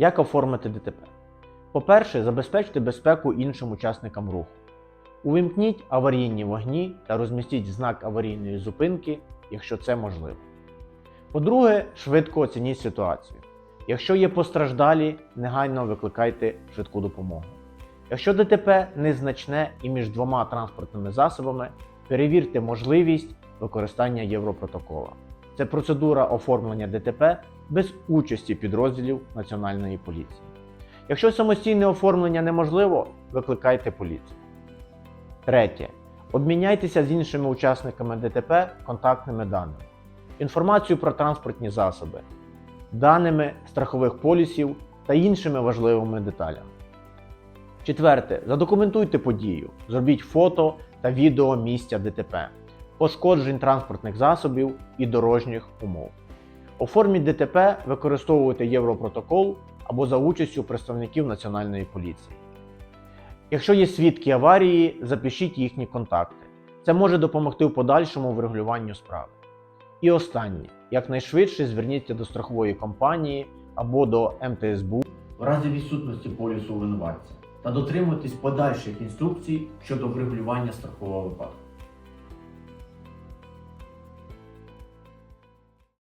Як оформити ДТП? По-перше, забезпечте безпеку іншим учасникам руху. Увімкніть аварійні вогні та розмістіть знак аварійної зупинки, якщо це можливо. По-друге, швидко оцініть ситуацію. Якщо є постраждалі, негайно викликайте швидку допомогу. Якщо ДТП незначне і між двома транспортними засобами, перевірте можливість використання Європротокола. Це процедура оформлення ДТП без участі підрозділів Національної поліції. Якщо самостійне оформлення неможливо, викликайте поліцію. Третє. Обміняйтеся з іншими учасниками ДТП контактними даними, інформацію про транспортні засоби, даними страхових полісів та іншими важливими деталями. Четверте. Задокументуйте подію. Зробіть фото та відео місця ДТП, пошкоджень транспортних засобів і дорожніх умов. Оформіть ДТП, використовуйте Європротокол або за участю представників Національної поліції. Якщо є свідки аварії, запишіть їхні контакти. Це може допомогти в подальшому врегулюванню справи. І останнє, якнайшвидше зверніться до страхової компанії або до МТСБУ в разі відсутності полісу винуватця та дотримуйтесь подальших інструкцій щодо врегулювання страхового випадку.